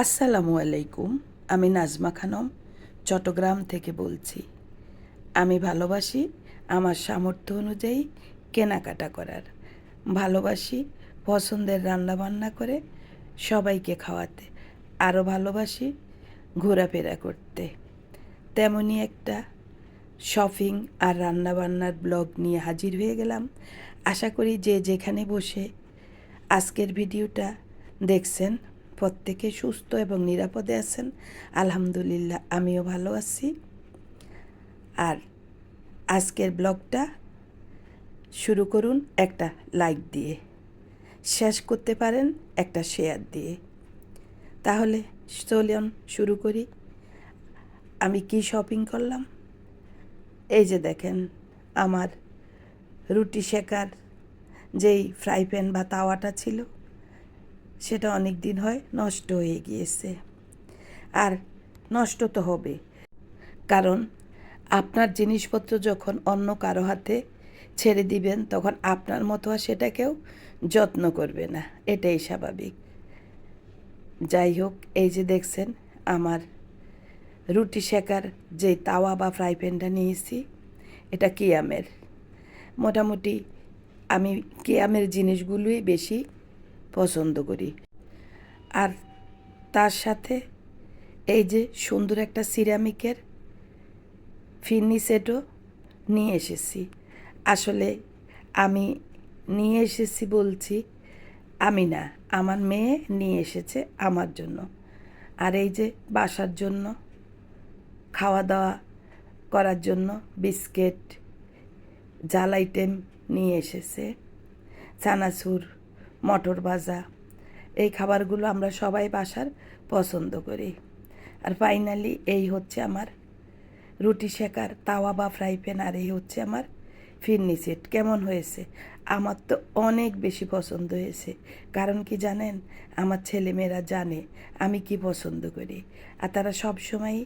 আসসালামু আলাইকুম, আমি নাজমা খানম, চট্টগ্রাম থেকে বলছি। আমি ভালোবাসি আমার সামর্থ্য অনুযায়ী কেনাকাটা করার। ভালোবাসি পছন্দের রান্নাবান্না করে সবাইকে খাওয়াতে। আরও ভালোবাসি ঘোরাফেরা করতে। তেমনই একটা শপিং আর রান্নাবান্নার ব্লগ নিয়ে হাজির হয়ে গেলাম। আশা করি যে যেখানে বসে আজকের ভিডিওটা দেখছেন প্রত্যেকে সুস্থ এবং নিরাপদে আছেন। আলহামদুলিল্লাহ, আমিও ভালো আছি। আর আজকের ব্লগটা শুরু করুন একটা লাইক দিয়ে। শেষ করতে পারেন একটা শেয়ার দিয়ে। তাহলে চলুন শুরু করি। আমি কি শপিং করলাম? এই যে দেখেন, আমার রুটি শেখার যেই ফ্রাই প্যান বা তাওয়াটা ছিল। সেটা অনেক দিন হয় নষ্ট হয়ে গিয়েছে। আর নষ্ট তো হবে কারণ আপনার জিনিসপত্র যখন অন্য কারও হাতে ছেড়ে দিবেন, তখন আপনার মতো আর সেটাকেও যত্ন করবে না। এটাই স্বাভাবিক। যাই হোক, এই যে দেখছেন, আমার রুটি শেখার যে তাওয়া বা ফ্রাই প্যানটা নিয়েছি, এটা কিয়ামের। মোটামুটি আমি কিয়ামের জিনিসগুলোই বেশি পছন্দ করি। আর তার সাথে এই যে সুন্দর একটা সিরামিকের ফিরনি সেটও নিয়ে এসেছি। আসলে আমি নিয়ে এসেছি বলছি, আমি না, আমার মেয়ে নিয়ে এসেছে আমার জন্য। আর এই যে বাসার জন্য খাওয়া দাওয়া করার জন্য বিস্কিট জাল আইটেম নিয়ে এসেছে, চানাচুর। মটর ভাজা। এই খাবারগুলো আমরা সবাই বাসার পছন্দ করি। আর ফাইনালি এই হচ্ছে আমার রুটি শেখার তাওয়া বা ফ্রাই প্যান আর এই হচ্ছে আমার ফিরনি সেট। কেমন হয়েছে? আমার তো অনেক বেশি পছন্দ হয়েছে। কারণ কি জানেন? আমার ছেলেমেয়েরা জানে আমি কি পছন্দ করি। আর তারা সব সময়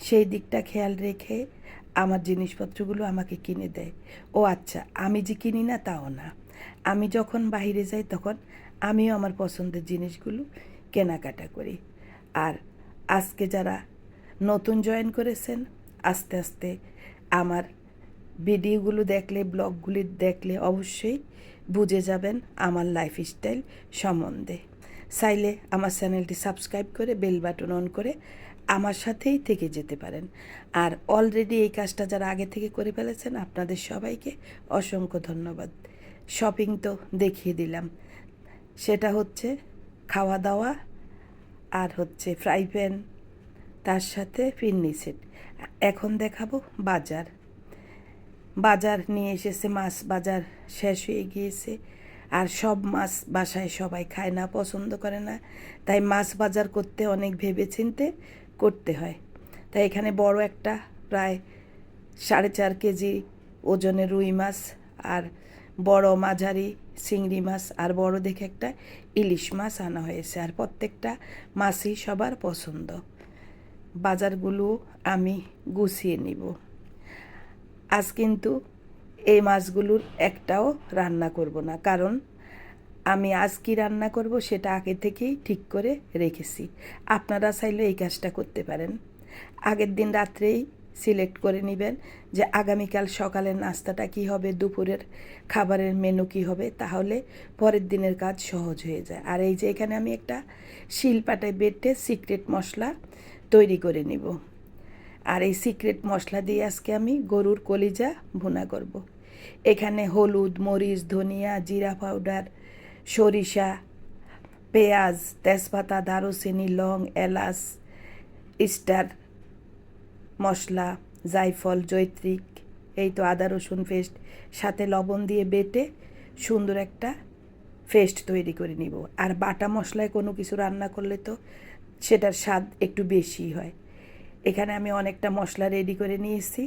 সেই দিকটা খেয়াল রেখে আমার জিনিসপত্রগুলো আমাকে কিনে দেয়। ও আচ্ছা আমি যে কিনি না তাও না। আমি যখন বাইরে যাই তখন আমিও আমার পছন্দের জিনিসগুলো কেনাকাটা করি। আর আজকে যারা নতুন জয়েন করেছেন, আস্তে আস্তে আমার ভিডিওগুলো দেখলে, ব্লগগুলি দেখলে অবশ্যই বুঝে যাবেন আমার লাইফস্টাইল সম্বন্ধে। চাইলে আমার চ্যানেলটি সাবস্ক্রাইব করে বেল বাটন অন করে আমার সাথেই থেকে যেতে পারেন। আর অলরেডি এই কাজটা যারা আগে থেকে করে ফেলেছেন, আপনাদের সবাইকে অসংখ্য ধন্যবাদ। শপিং তো দেখিয়ে দিলাম। সেটা হচ্ছে খাওয়া দাওয়া আর হচ্ছে ফ্রাই প্যান তার সাথে ফিরনি সেট। এখন দেখাবো বাজার। বাজার নিয়ে এসেছে, মাছ বাজার শেষ হয়ে গিয়েছে। আর সব মাছ বাসায় সবাই খায় না, পছন্দ করে না। তাই মাছ বাজার করতে অনেক ভেবে চিনতে করতে হয়। তাই এখানে বড় একটা প্রায় সাড়ে চার কেজি ওজনের রুই মাছ আর বড় মাঝারি চিংড়ি মাছ আর বড় দেখে একটা ইলিশ মাছ আনা হয়েছে। আর প্রত্যেকটা মাছই সবার পছন্দ। বাজারগুলো আমি গুছিয়ে নিব। আজ কিন্তু এই মাছগুলোর একটাও রান্না করব না। কারণ আমি আজ কি রান্না করব সেটা আগে থেকেই ঠিক করে রেখেছি। আপনারা চাইলে এই কাজটা করতে পারেন। আগের দিন রাত্রেই সিলেক্ট করে নেবেন যে আগামীকাল সকালের নাস্তাটা কি হবে, দুপুরের খাবারের মেনু কি হবে, তাহলে পরের দিনের কাজ সহজ হয়ে যায়। আর এই যে এখানে আমি একটা শিলপাটায় বেটে সিক্রেট মশলা তৈরি করে নিব। আর এই সিক্রেট মশলা দিয়ে আজকে আমি গরুর কলিজা ভুনা করব। এখানে হলুদ, মরিচ, ধনিয়া, জিরা পাউডার সরিষা, পেঁয়াজ, তেজপাতা, দারুচিনি, লং, এলাচ স্টার মশলা, জায়ফল জৈত্রিক এই তো আদা, রসুন পেস্ট, সাথে লবণ দিয়ে বেটে সুন্দর একটা পেস্ট তৈরি করে নিব। আর বাটা মশলায় কোনো কিছু রান্না করলে তো সেটার স্বাদ একটু বেশি হয়। এখানে আমি অনেকটা মশলা রেডি করে নিয়েছি।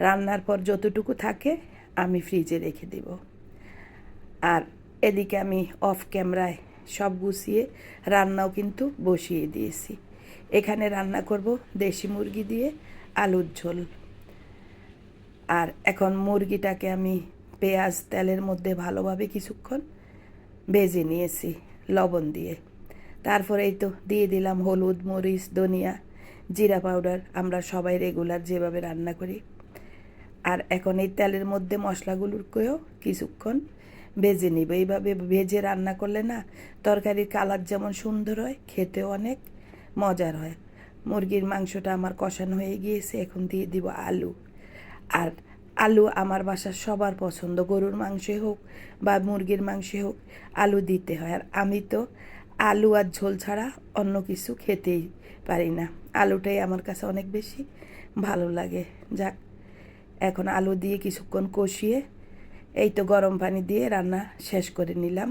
রান্নার পর যতটুকু থাকে আমি ফ্রিজে রেখে দেব। আর এদিকে আমি অফ ক্যামেরায় সব গুছিয়ে রান্নাও কিন্তু বসিয়ে দিয়েছি। এখানে রান্না করব দেশি মুরগি দিয়ে আলুর ঝোল। আর এখন মুরগিটাকে আমি পেঁয়াজ তেলের মধ্যে ভালোভাবে কিছুক্ষণ ভেজে নিয়েছি, লবণ দিয়ে। তারপরে এই তো দিয়ে দিলাম হলুদ, মরিচ, ধনিয়া, জিরা পাউডার। আমরা সবাই রেগুলার যেভাবে রান্না করি। আর এখন এই তেলের মধ্যে মশলাগুলোকেও কিছুক্ষণ ভেজে নিব। এইভাবে ভেজে রান্না করলে না, তরকারির কালার যেমন সুন্দর হয়, খেতেও অনেক মজার হয়। মুরগির মাংসটা আমার কষানো হয়ে গিয়েছে, এখন দিয়ে দিব আলু। আর আলু আমার বাসার সবার পছন্দ, গরুর মাংসে হোক বা মুরগির মাংসে হোক, আলু দিতে হয়। আর আমি তো আলু আর ঝোল ছাড়া অন্য কিছু খেতেই পারি না। আলুটাই আমার কাছে অনেক বেশি ভালো লাগে। যাক, এখন আলু দিয়ে কিছুক্ষণ কষিয়ে এই তো গরম পানি দিয়ে রান্না শেষ করে নিলাম।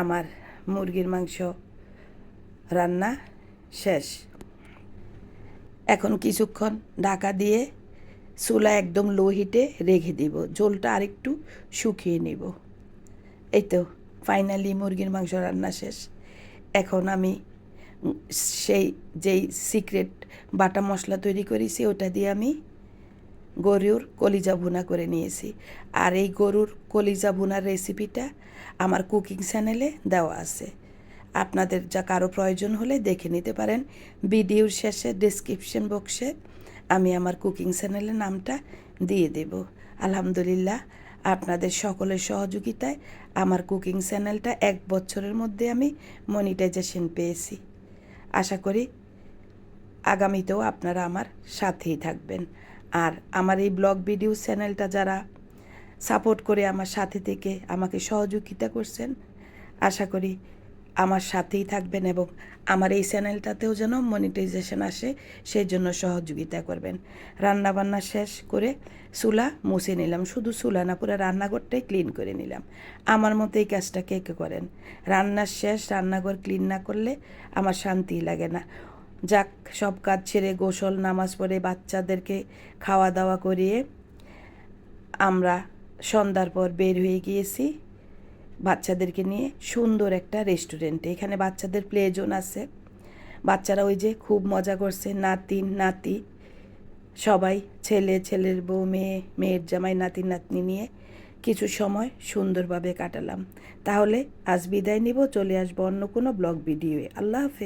আমার মুরগির মাংস রান্না শেষ। এখন কিছুক্ষণ ঢাকা দিয়ে চুলা একদম লো হিটে রেখে দিব। ঝোলটা আরেকটু শুকিয়ে নিব। এই তো ফাইনালি মুরগির মাংস রান্না শেষ। এখন আমি সেই যেই সিক্রেট বাটা মশলা তৈরি করেছি, ওটা দিয়ে আমি গরুর কলিজা ভুনা করে নিয়েছি। আর এই গরুর কলিজা ভুনার রেসিপিটা আমার কুকিং চ্যানেলে দেওয়া আছে। আপনাদের যা কারও প্রয়োজন হলে দেখে নিতে পারেন। ভিডিওর শেষে ডিসক্রিপশন বক্সে আমি আমার কুকিং চ্যানেলের নামটা দিয়ে দেব। আলহামদুলিল্লাহ, আপনাদের সকলের সহযোগিতায় আমার কুকিং চ্যানেলটা এক বছরের মধ্যে আমি মনিটাইজেশন পেয়েছি। আশা করি আগামীতেও আপনারা আমার সাথেই থাকবেন। আর আমার এই ব্লগ ভিডিও চ্যানেলটা যারা সাপোর্ট করে আমার সাথে থেকে আমাকে সহযোগিতা করছেন, আশা করি আমার সাথেই থাকবেন এবং আমার এই চ্যানেলটাতেও যেন মনিটাইজেশন আসে সেই জন্য সহযোগিতা করবেন। রান্না বান্না শেষ করে চুলা মুছে নিলাম। শুধু চুলা না, পুরো রান্নাঘরটাই ক্লিন করে নিলাম। আমার মতো এই কাজটা কে কে করেন? রান্নার শেষ, রান্নাঘর ক্লিন না করলে আমার শান্তি লাগে না। যাক, সব কাজ ছেড়ে গোসল, নামাজ পড়ে বাচ্চাদেরকে খাওয়া দাওয়া করিয়ে আমরা সন্ধ্যার পর বের হয়ে গিয়েছি বাচ্চাদেরকে নিয়ে সুন্দর একটা রেস্টুরেন্টে। এখানে বাচ্চাদের প্লে জোন আছে। বাচ্চারা ওই যে খুব মজা করছে নাতিন নাতি, সবাই ছেলে, ছেলের বউ, মেয়ে, মেয়ের জামাই, নাতি, নাতনি নিয়ে কিছু সময় সুন্দরভাবে কাটালাম। তাহলে আজ বিদায় নিব, চলে আসব অন্য কোনো ব্লগ ভিডিওয়ে। আল্লাহ হাফেজ।